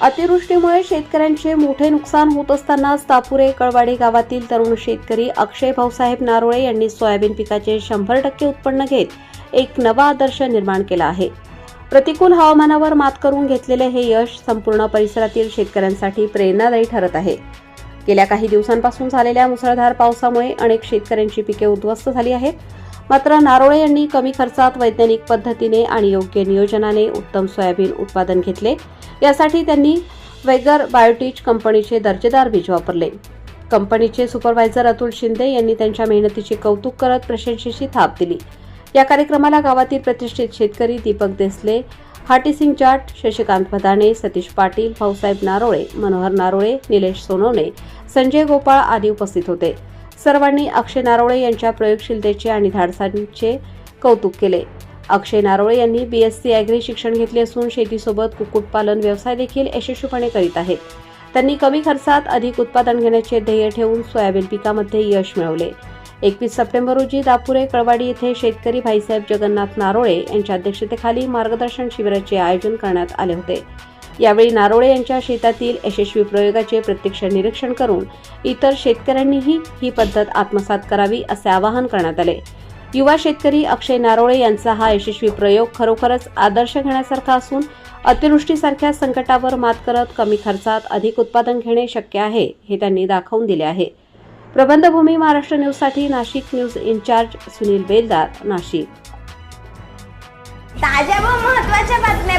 अतिवृष्टीमुळे शेतकऱ्यांचे मोठे नुकसान होत असतानाच तापुरे कळवाडी गावातील तरुण शेतकरी अक्षय भाऊसाहेब नारोळे यांनी सोयाबीन पिकाचे शंभर टक्के उत्पन्न घेत एक नवा आदर्श निर्माण केला आहे. प्रतिकूल हवामानावर मात करून घेतलेले हे यश संपूर्ण परिसरातील शेतकऱ्यांसाठी प्रेरणादायी ठरत आहे. गेल्या काही दिवसांपासून झालेल्या मुसळधार पावसामुळे अनेक शेतकऱ्यांची पिके उद्ध्वस्त झाली आहेत. मात्र नारोळे यांनी कमी खर्चात वैज्ञानिक पद्धतीने आणि योग्य नियोजनाने उत्तम सोयाबीन उत्पादन घेतले. यासाठी त्यांनी वेगर बायोटिच कंपनीचे दर्जेदार बीज वापरले. कंपनीचे सुपरवायझर अतुल शिंदे यांनी त्यांच्या मेहनतीचे कौतुक करत प्रशंसेची थाप दिली. या कार्यक्रमाला गावातील प्रतिष्ठित शेतकरी दीपक देसले हाटीसिंग जाट शशिकांत भदाणे सतीश पाटील भाऊसाहेब नारोळे मनोहर नारोळे निलेश सोनवणे संजय गोपाळ आदी उपस्थित होते. सर्वांनी अक्षय नारोळे यांच्या प्रयोगशीलतेचे आणि धाडसांचे कौतुक केले. अक्षय नारोळे यांनी बीएससी ॲग्री शिक्षण घेतले असून शेतीसोबत कुक्कुटपालन व्यवसाय देखील यशस्वीपणे करीत आहेत. त्यांनी कमी खर्चात अधिक उत्पादन घेण्याचे ध्येय ठेवून सोयाबीन पिकामध्ये यश मिळवले. एकवीस सप्टेंबर रोजी दापुरे कळवाडी येथे शेतकरी भाईसाहेब जगन्नाथ नारोळे यांच्या अध्यक्षतेखाली मार्गदर्शन शिबिराचे आयोजन करण्यात आले होते. यावेळी नारोळे यांच्या शेतातील यशस्वी प्रयोगाचे प्रत्यक्ष निरीक्षण करून इतर शेतकऱ्यांनीही ही पद्धत आत्मसात करावी असे आवाहन करण्यात आले. युवा शेतकरी अक्षय नारोळे यांचा हा यशस्वी प्रयोग खरोखरच आदर्श घेण्यासारखा असून अतिवृष्टीसारख्या संकटावर मात करत कमी खर्चात अधिक उत्पादन घेणे शक्य आहे हे त्यांनी दाखवून दिले आहे. प्रबंधभूमी महाराष्ट्र न्यूजसाठी नाशिक न्यूज इन्चार्ज सुनील बेलदार नाशिक. ताज्या व महत्त्वाच्या बातम्या